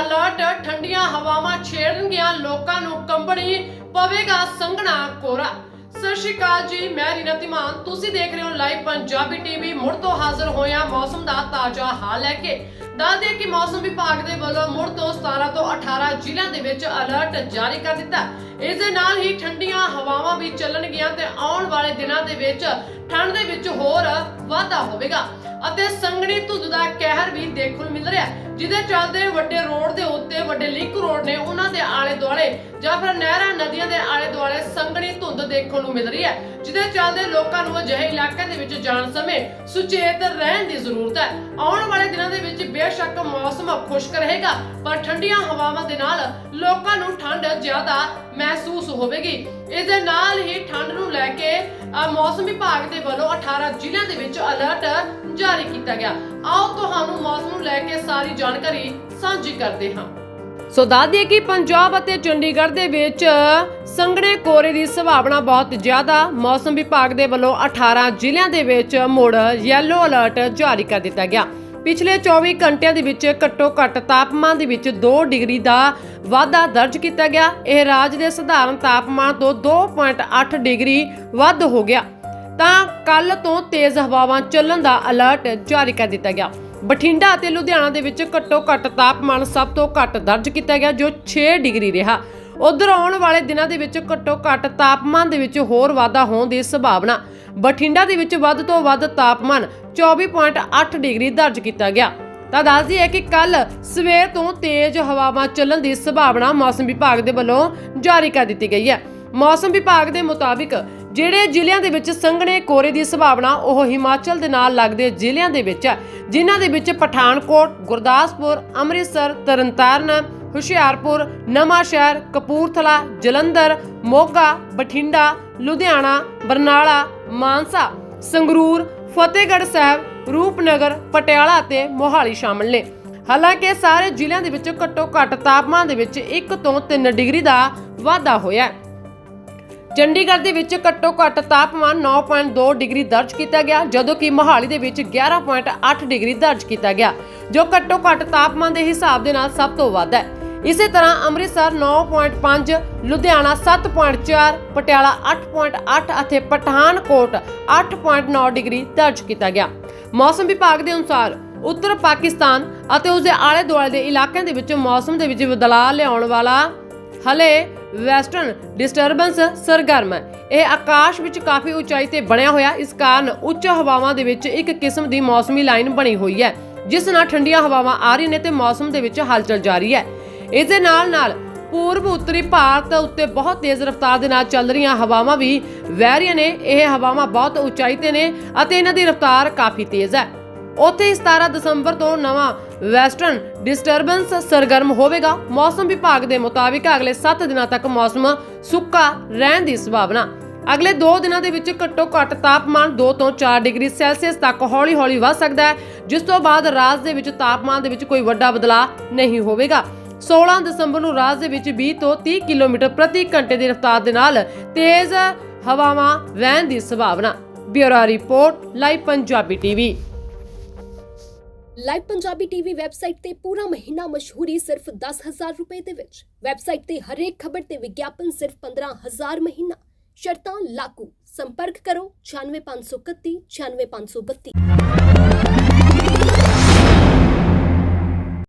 Alert, ਠੰਡੀਆਂ ਹਵਾਵਾਂ ਛੇੜਨਗੀਆਂ ਲੋਕਾਂ ਨੂੰ ਕੰਬਣੀ ਪਵੇਗਾ ਸੰਘਣਾ ਕੋਰਾ ਸਤਿ ਸ਼੍ਰੀ ਅਕਾਲ ਜੀ, ਮੈਂ ਰੀਨਾ ਧੀਮਾਨ। ਤੁਸੀਂ ਦੇਖ ਰਹੇ ਹੋ ਲਾਈਵ ਪੰਜਾਬੀ ਟੀਵੀ। ਮੁੜ ਤੋਂ ਹਾਜ਼ਰ ਹੋਇਆ ਮੌਸਮ ਦਾ ਤਾਜ਼ਾ ਹਾਲ ਲੈ ਕੇ ਦੱਸਦੇ ਕਿ ਮੌਸਮ ਵਿਭਾਗ ਦੇ ਵੱਲੋਂ ਮੁੜ ਤੋਂ 17 ਤੋਂ 18 ਜ਼ਿਲ੍ਹਿਆਂ ਦੇ ਵਿੱਚ ਅਲਰਟ ਜਾਰੀ ਕਰ ਦਿੱਤਾ। ਇਸ ਦੇ ਨਾਲ ਹੀ ਠੰਡੀਆਂ ਹਵਾਵਾਂ ਵੀ ਚੱਲਣਗੀਆਂ ਤੇ ਆਉਣ ਵਾਲੇ ਦਿਨਾਂ ਦੇ ਵਿੱਚ ਠੰਡ ਦੇ ਵਿੱਚ ਹੋਰ ਵਾਧਾ ਹੋਵੇਗਾ। ਅਤੇ ਸੰਘਣੀ ਧੁੰਦ ਦਾ ਕਹਿਰ ਵੀ ਦੇਖਣ ਨੂੰ ਮਿਲ ਰਿਹਾ ਜਿਹਦੇ ਚੱਲਦੇ ਵੱਡੇ ਰੋਡ ਆਲੇ ਜਾਂ ਫਿਰ ਨਹਿਰਾਂ, ਨਦੀਆਂ ਦੇ ਆਲੇ ਦੁਆਲੇ ਸੰਘਣੀ ਧੁੰਦ ਦੇਖਣ ਨੂੰ ਮਿਲ ਰਹੀ ਹੈ, ਜਿਹਦੇ ਚੱਲਦੇ ਲੋਕਾਂ ਨੂੰ ਅਜਿਹੇ ਇਲਾਕਿਆਂ ਦੇ ਵਿੱਚ ਜਾਣ ਸਮੇਂ ਸੁਚੇਤ ਰਹਿਣ ਦੀ ਜ਼ਰੂਰਤ ਹੈ। ਆਉਣ ਵਾਲੇ ਦਿਨਾਂ ਦੇ ਵਿੱਚ ਬੇਸ਼ੱਕ ਮੌਸਮ ਖੁਸ਼ਕ ਰਹੇਗਾ, ਪਰ ਠੰਡੀਆਂ ਹਵਾਵਾਂ ਦੇ ਨਾਲ ਲੋਕਾਂ ਨੂੰ ਠੰਡ ਜ਼ਿਆਦਾ ਮਹਿਸੂਸ ਹੋਵੇਗੀ। ਇਸ ਦੇ ਨਾਲ ਹੀ ਠੰਡ ਨੂੰ ਲੈ ਕੇ ਮੌਸਮ ਵਿਭਾਗ ਦੇ ਵੱਲੋਂ 18 ਜ਼ਿਲ੍ਹਿਆਂ ਦੇ ਵਿੱਚ ਅਲਰਟ ਜਾਰੀ ਕੀਤਾ ਗਿਆ। ਆਓ ਤੁਹਾਨੂੰ ਮੌਸਮ ਨੂੰ ਲੈ ਕੇ ਸਾਰੀ ਜਾਣਕਾਰੀ ਸਾਂਝੀ ਕਰਦੇ ਹਾਂ। ਸੋ ਦੱਸ ਦਈਏ ਕਿ ਪੰਜਾਬ ਅਤੇ ਚੰਡੀਗੜ੍ਹ ਦੇ ਵਿੱਚ ਸੰਘਣੇ ਕੋਰੇ ਦੀ ਸੰਭਾਵਨਾ ਬਹੁਤ ਜ਼ਿਆਦਾ। ਮੌਸਮ ਵਿਭਾਗ ਦੇ ਵੱਲੋਂ 18 ਜ਼ਿਲ੍ਹਿਆਂ ਦੇ ਵਿੱਚ ਮੁੜ ਯੈਲੋ ਅਲਰਟ ਜਾਰੀ ਕਰ ਦਿੱਤਾ ਗਿਆ। ਪਿਛਲੇ 24 ਘੰਟਿਆਂ ਦੇ ਵਿੱਚ ਘੱਟੋ ਘੱਟ ਤਾਪਮਾਨ ਦੇ ਵਿੱਚ 2 ਡਿਗਰੀ ਦਾ ਵਾਧਾ ਦਰਜ ਕੀਤਾ ਗਿਆ। ਇਹ ਰਾਜ ਦੇ ਸਧਾਰਨ ਤਾਪਮਾਨ ਤੋਂ 2.8 ਡਿਗਰੀ ਵੱਧ ਹੋ ਗਿਆ। ਤਾਂ ਕੱਲ ਤੋਂ ਤੇਜ਼ ਹਵਾਵਾਂ ਚੱਲਣ ਦਾ ਅਲਰਟ ਜਾਰੀ ਕਰ ਦਿੱਤਾ ਗਿਆ। ਬਠਿੰਡਾ ਅਤੇ ਲੁਧਿਆਣਾ ਦੇ ਵਿੱਚ ਘੱਟੋ ਘੱਟ ਤਾਪਮਾਨ ਸਭ ਤੋਂ ਘੱਟ ਦਰਜ ਕੀਤਾ ਗਿਆ, ਜੋ 6 ਡਿਗਰੀ ਰਿਹਾ। ਉਧਰ ਆਉਣ ਵਾਲੇ ਦਿਨਾਂ ਦੇ ਵਿੱਚ ਘੱਟੋ ਘੱਟ ਤਾਪਮਾਨ ਦੇ ਵਿੱਚ ਹੋਰ ਵਾਧਾ ਹੋਣ ਦੀ ਸੰਭਾਵਨਾ। ਬਠਿੰਡਾ ਦੇ ਵਿੱਚ ਵੱਧ ਤੋਂ ਵੱਧ ਤਾਪਮਾਨ 24.8 ਡਿਗਰੀ ਦਰਜ ਕੀਤਾ ਗਿਆ। ਤਾਂ ਦੱਸਦੀ ਹੈ ਕਿ ਕੱਲ ਸਵੇਰ ਤੋਂ ਤੇਜ਼ ਹਵਾਵਾਂ ਚੱਲਣ ਦੀ ਸੰਭਾਵਨਾ ਮੌਸਮ ਵਿਭਾਗ ਦੇ ਵੱਲੋਂ ਜਾਰੀ ਕਰ ਦਿੱਤੀ ਗਈ ਹੈ। ਮੌਸਮ ਵਿਭਾਗ ਦੇ ਮੁਤਾਬਿਕ ਜਿਹੜੇ ਜ਼ਿਲ੍ਹਿਆਂ ਦੇ ਵਿੱਚ ਸੰਘਣੇ ਕੋਰੇ ਦੀ ਸੰਭਾਵਨਾ ਉਹ ਹਿਮਾਚਲ ਦੇ ਨਾਲ ਲੱਗਦੇ ਜ਼ਿਲ੍ਹਿਆਂ ਦੇ ਵਿੱਚ ਹੈ, ਜਿਨ੍ਹਾਂ ਦੇ ਵਿੱਚ ਪਠਾਨਕੋਟ, ਗੁਰਦਾਸਪੁਰ, ਅੰਮ੍ਰਿਤਸਰ, ਤਰਨਤਾਰਨ, ਹੁਸ਼ਿਆਰਪੁਰ, ਨਵਾਂਸ਼ਹਿਰ, ਕਪੂਰਥਲਾ, ਜਲੰਧਰ, ਮੋਗਾ, ਬਠਿੰਡਾ, ਲੁਧਿਆਣਾ, ਬਰਨਾਲਾ, ਮਾਨਸਾ, ਸੰਗਰੂਰ, ਫਤਿਹਗੜ੍ਹ ਸਾਹਿਬ, ਰੂਪਨਗਰ, ਪਟਿਆਲਾ ਅਤੇ ਮੋਹਾਲੀ ਸ਼ਾਮਲ ਨੇ। ਹਾਲਾਂਕਿ ਸਾਰੇ ਜ਼ਿਲ੍ਹਿਆਂ ਦੇ ਵਿੱਚ ਘੱਟੋ ਘੱਟ ਤਾਪਮਾਨ ਦੇ ਵਿੱਚ 1 ਤੋਂ 3 ਡਿਗਰੀ ਦਾ ਵਾਧਾ ਹੋਇਆ ਹੈ। ਚੰਡੀਗੜ੍ਹ ਦੇ ਵਿੱਚ ਘੱਟੋ ਘੱਟ ਤਾਪਮਾਨ 9.2 ਡਿਗਰੀ ਦਰਜ ਕੀਤਾ ਗਿਆ, ਜਦੋਂ ਕਿ ਮੋਹਾਲੀ ਦੇ ਵਿੱਚ 11.8 ਡਿਗਰੀ ਦਰਜ ਕੀਤਾ ਗਿਆ, ਜੋ ਘੱਟੋ ਘੱਟ ਤਾਪਮਾਨ ਦੇ ਹਿਸਾਬ ਦੇ ਨਾਲ ਸਭ ਤੋਂ ਵੱਧ ਹੈ। ਇਸੇ ਤਰ੍ਹਾਂ ਅੰਮ੍ਰਿਤਸਰ 9.5 ਲੁਧਿਆਣਾ 7.4 ਪਟਿਆਲਾ 8.8 ਅਤੇ ਪਠਾਨਕੋਟ 8.9 ਡਿਗਰੀ ਦਰਜ ਕੀਤਾ ਗਿਆ। ਮੌਸਮ ਵਿਭਾਗ ਦੇ ਅਨੁਸਾਰ ਉੱਤਰ ਪਾਕਿਸਤਾਨ ਅਤੇ ਉਸ ਦੇ ਆਲੇ ਦੁਆਲੇ ਦੇ ਇਲਾਕਿਆਂ ਦੇ ਵਿੱਚ ਮੌਸਮ ਦੇ ਵਿੱਚ ਬਦਲਾਅ ਲਿਆਉਣ ਵਾਲਾ ਹਲੇ ਵੈਸਟਰਨ ਡਿਸਟਰਬੈਂਸ ਸਰਗਰਮ ਹੈ। ਇਹ ਆਕਾਸ਼ ਵਿੱਚ ਕਾਫੀ ਉਚਾਈ ਤੇ ਬਣਿਆ ਹੋਇਆ, ਇਸ ਕਾਰਨ ਉੱਚ ਹਵਾਵਾਂ ਦੇ ਵਿੱਚ ਇੱਕ ਕਿਸਮ ਦੀ ਮੌਸਮੀ ਲਾਈਨ ਬਣੀ ਹੋਈ ਹੈ, ਜਿਸ ਨਾਲ ਠੰਡੀਆਂ ਹਵਾਵਾਂ ਆ ਰਹੀਆਂ ਨੇ ਤੇ ਮੌਸਮ ਦੇ ਵਿੱਚ ਹਲਚਲ ਜਾਰੀ ਹੈ। ਇਸ ਦੇ ਨਾਲ ਨਾਲ ਪੂਰਬ ਉੱਤਰੀ ਭਾਰਤ ਉੱਤੇ ਬਹੁਤ ਤੇਜ਼ ਰਫ਼ਤਾਰ ਦੇ ਨਾਲ ਚੱਲ ਰਹੀਆਂ ਹਵਾਵਾਂ ਵੀ ਵਹਿ ਰਹੀਆਂ ਨੇ। ਇਹ ਹਵਾਵਾਂ ਬਹੁਤ ਉਚਾਈ ਤੇ ਨੇ ਅਤੇ ਇਹਨਾਂ ਦੀ ਰਫ਼ਤਾਰ ਕਾਫੀ ਤੇਜ਼ ਹੈ। ਉੱਥੇ 17 ਦਸੰਬਰ ਤੋਂ ਨਵਾਂ ਵੈਸਟਰਨ ਡਿਸਟਰਬੈਂਸ ਸਰਗਰਮ ਹੋਵੇਗਾ। ਮੌਸਮ ਵਿਭਾਗ ਦੇ ਮੁਤਾਬਿਕ ਅਗਲੇ 7 ਦਿਨਾਂ ਤੱਕ ਮੌਸਮ ਸੁੱਕਾ ਰਹਿਣ ਦੀ ਸੰਭਾਵਨਾ। ਅਗਲੇ 2 ਦਿਨਾਂ ਦੇ ਵਿੱਚ ਘੱਟੋ ਘੱਟ ਤਾਪਮਾਨ 2 ਤੋਂ 4 ਡਿਗਰੀ ਸੈਲਸੀਅਸ ਤੱਕ ਹੌਲੀ-ਹੌਲੀ ਵੱਧ ਸਕਦਾ ਹੈ। ਜਿਸ ਤੋਂ ਬਾਅਦ ਰਾਜ ਦੇ ਵਿੱਚ ਤਾਪਮਾਨ ਦੇ ਵਿੱਚ ਕੋਈ ਵੱਡਾ ਬਦਲਾਅ ਨਹੀਂ ਹੋਵੇਗਾ। 16 ਦਸੰਬਰ ਨੂੰ ਰਾਜ ਦੇ ਵਿੱਚ 20 ਤੋਂ 30 ਕਿਲੋਮੀਟਰ ਪ੍ਰਤੀ ਘੰਟੇ ਦੀ ਰਫ਼ਤਾਰ ਦੇ ਨਾਲ ਤੇਜ਼ ਹਵਾਵਾਂ ਵਹਿਣ ਦੀ ਸੰਭਾਵਨਾ। Bureau report, live Punjabi TV. Live Punjabi TV website ਤੇ ਪੂਰਾ ਮਹੀਨਾ ਮਸ਼ਹੂਰੀ ਸਿਰਫ 10000 ਰੁਪਏ ਦੇ ਵਿੱਚ। ਵੈਬਸਾਈਟ ਤੇ ਹਰੇਕ ਖਬਰ ਤੇ ਵਿਗਿਆਪਨ ਸਿਰਫ 15000 ਮਹੀਨਾ। ਸ਼ਰਤਾਂ ਲਾਗੂ। ਸੰਪਰਕ ਕਰੋ 96531 96532